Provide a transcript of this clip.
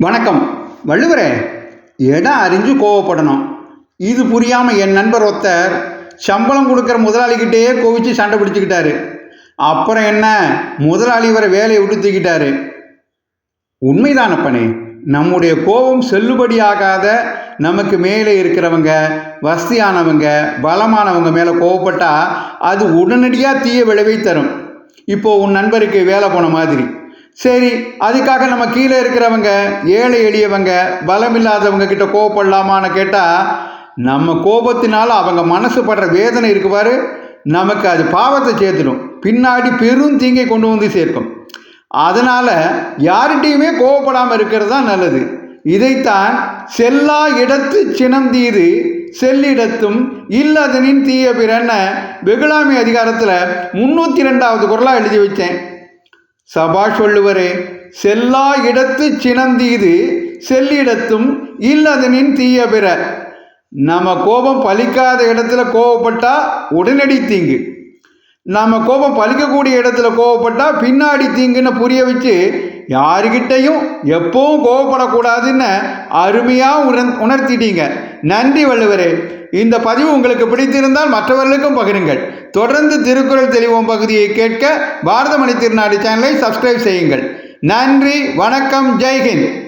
வணக்கம். வள்ளுவரே இடம் அறிஞ்சு கோவப்படணும்? இது புரியாமல் என் நண்பர் ஒருத்தர் சம்பளம் கொடுக்குற முதலாளிகிட்டேயே கோவிச்சு சண்டை பிடிச்சிக்கிட்டாரு. அப்புறம் என்ன? முதலாளி வர வேலையை விட்டு தூக்கிட்டாரு. உண்மைதானப்பனே நம்முடைய கோபம் செல்லுபடியாகாத நமக்கு மேலே இருக்கிறவங்க வசதியானவங்க பலமானவங்க மேலே கோவப்பட்டால் அது உடனடியாக தீய விளைவை தரும். இப்போது உன் நண்பருக்கு வேலை போன மாதிரி. சரி அதுக்காக நம்ம கீழே இருக்கிறவங்க ஏழை எளியவங்க பலமில்லாதவங்க கிட்ட கோவப்படலாமான்னு கேட்டால் நம்ம கோபத்தினால அவங்க மனசு படுற வேதனை இருக்குவார் நமக்கு அது பாவத்தை சேர்த்துடும். பின்னாடி பெரும் தீங்கை கொண்டு வந்து சேர்க்கும். அதனால் யார்கிட்டையுமே கோவப்படாமல் இருக்கிறது தான் நல்லது. இதைத்தான் செல்லா இடத்து சினந்தீது செல்லிடத்தும் இல்லதனின் தீய பிறன்ன வெகுளாமை அதிகாரத்தில் முந்நூற்றி ரெண்டாவது குரலாக எழுதி வச்சேன் சபா சொல்லுவரே செல்லா இடத்து சினந்தீது செல்லிடத்தும் இல்லதனின் தீய பிற. நம்ம கோபம் பலிக்காத இடத்துல கோவப்பட்டா உடனடி தீங்கு. நம்ம கோபம் பலிக்கக்கூடிய இடத்துல கோவப்பட்டா பின்னாடி தீங்குன்னு புரிய வச்சு யாருக்கிட்டையும் எப்பவும் கோவப்படக்கூடாதுன்னு அருமையாக உணர் உணர்த்திட்டீங்க. நன்றி வள்ளுவரே. இந்த பதிவு உங்களுக்கு பிடித்திருந்தால் மற்றவர்களுக்கும் பகிருங்கள். தொடர்ந்து திருக்குறள் தெளிவோம் பகுதியை கேட்க பாரதமணி திருநாடு சேனலை சப்ஸ்கிரைப் செய்யுங்கள். நன்றி வணக்கம் ஜெய்ஹிந்த்.